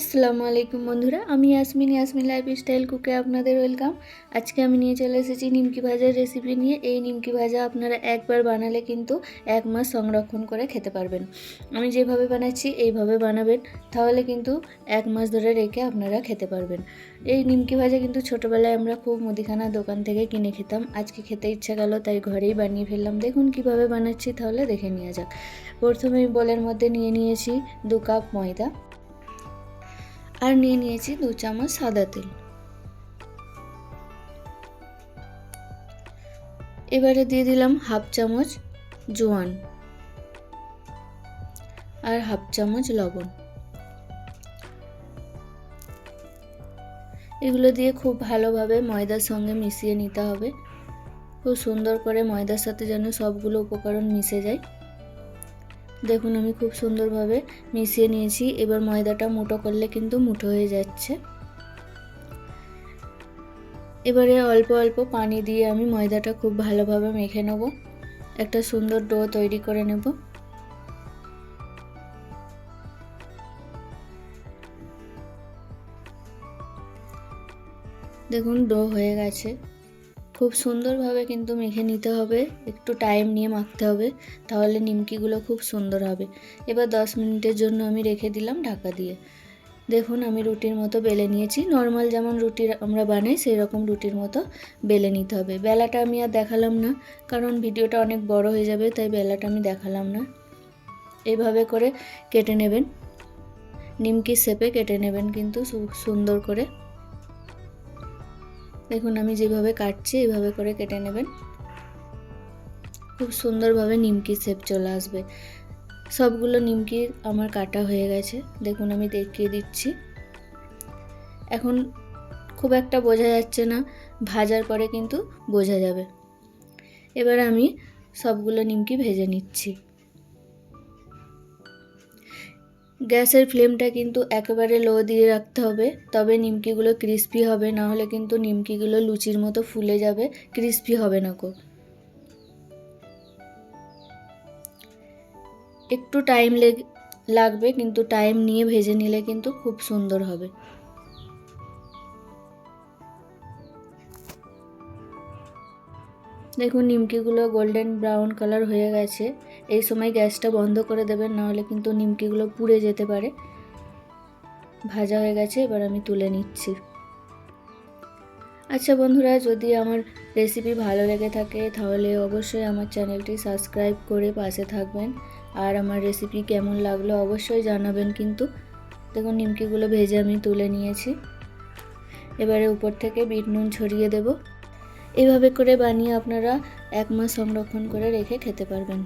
আসসালামু আলাইকুম বন্ধুরা, আমি ইয়াসমিন ইয়াসমিন লাইফ স্টাইল কুকে আপনাদের ওয়েলকাম আজকে আমি নিয়ে চলে এসেছি নিমকি ভাজার রেসিপি নিয়ে। এই নিমকি ভাজা আপনারা একবার বানালে কিন্তু এক মাস সংরক্ষণ করে খেতে পারবেন। আমি যেভাবে বানাচ্ছি, এইভাবে বানাবেন, তাহলে কিন্তু এক মাস ধরে রেখে আপনারা খেতে পারবেন। এই নিমকি ভাজা কিন্তু ছোটোবেলায় আমরা খুব মুদিখানা দোকান থেকে কিনে খেতাম। আজকে খেতে ইচ্ছা গেল, তাই ঘরেই বানিয়ে ফেললাম। দেখুন কীভাবে বানাচ্ছি, তাহলে দেখে নেওয়া যাক। প্রথমে বোলের মধ্যে নিয়ে নিয়েছি দু কাপ ময়দা। আর নিয়ে নিয়েছি দু চামচ সাদা তেল। এবারে দিয়ে দিলাম হাফ চামচ জোয়ান আর হাফ চামচ লবণ। এগুলো দিয়ে খুব ভালোভাবে ময়দার সঙ্গে মিশিয়ে নিতে হবে। খুব সুন্দর করে ময়দার সাথে যেন সবগুলো উপকরণ মিশে যায়। দেখুন, আমি খুব সুন্দরভাবে মিশিয়ে নিয়েছি। এবার ময়দাটা মুঠো করলে কিন্তু মুঠো হয়ে যাচ্ছে। এবারে অল্প অল্প পানি দিয়ে আমি ময়দাটা খুব ভালোভাবে মেখে নেব। একটা সুন্দর ডো তৈরি করে নেব। দেখুন, ডো হয়ে গেছে। খুব সুন্দরভাবে কিন্তু মেখে নিতে হবে। একটু টাইম নিয়ে মাখতে হবে, তাহলে নিমকিগুলো খুব সুন্দর হবে। এবার দশ মিনিটের জন্য আমি রেখে দিলাম ঢাকা দিয়ে। দেখুন, আমি রুটির মতো বেলে নিয়েছি। নর্মাল যেমন রুটি আমরা বানাই সেই রকম রুটির মতো বেলে নিতে হবে। বেলাটা আমি আর দেখালাম না, কারণ ভিডিওটা অনেক বড় হয়ে যাবে, তাই বেলাটা আমি দেখালাম না। এইভাবে করে কেটে নেবেন। নিমকির শেপে কেটে নেবেন কিন্তু সুন্দর করে। দেখুন, আমি যেভাবে কাটছি এইভাবে করে কেটে নেবেন। খুব সুন্দরভাবে নিমকি শেপ চলে আসবে। সবগুলো নিমকি আমার কাটা হয়ে গেছে। দেখুন, আমি দেখিয়ে দিচ্ছি। এখন খুব একটা বোঝা যাচ্ছে না, ভাজার পরে কিন্তু বোঝা যাবে। এবার আমি সবগুলো নিমকি ভেজে নিচ্ছি। গ্যাসের ফ্লেমটা কিন্তু একেবারে লো দিয়ে রাখতে হবে। তবে নিমকিগুলো ক্রিস্পি হবে না হলে কিন্তু নিমকিগুলো লুচির মতো ফুলে যাবে, ক্রিস্পি হবে না কো একটু টাইম লাগবে, কিন্তু টাইম নিয়ে ভেজে নিলে কিন্তু খুব সুন্দর হবে। দেখুন, নিমকিগুলো গোল্ডেন ব্রাউন কালার হয়ে গেছে। এই সময় গ্যাসটা বন্ধ করে দেবেন, নাহলে কিন্তু নিমকিগুলো পুড়ে যেতে পারে। ভাজা হয়ে গেছে, এবার আমি তুলে নিচ্ছি। আচ্ছা বন্ধুরা, যদি আমার রেসিপি ভালো লেগে থাকে, তাহলে অবশ্যই আমার চ্যানেলটি সাবস্ক্রাইব করে পাশে থাকবেন। আর আমার রেসিপি কেমন লাগল অবশ্যই জানাবেন কিন্তু। দেখুন, নিমকিগুলো ভেজে আমি তুলে নিয়েছি। এবারে উপর থেকে বিট নুন ছড়িয়ে দেব। এভাবে করে বানিয়ে আপনারা এক মাস সংরক্ষণ করে রেখে খেতে পারবেন।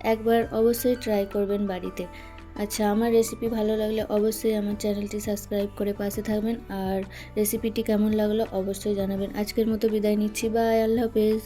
একবার অবশ্যই ট্রাই করবেন বাড়িতে। আচ্ছা আমার রেসিপি ভালো লাগলে অবশ্যই আমার চ্যানেলটি সাবস্ক্রাইব করে পাশে থাকবেন। আর রেসিপিটি কেমন লাগল অবশ্যই জানাবেন। আজকের মতো বিদায় নিচ্ছি। বাই আল্লাহ হাফেজ।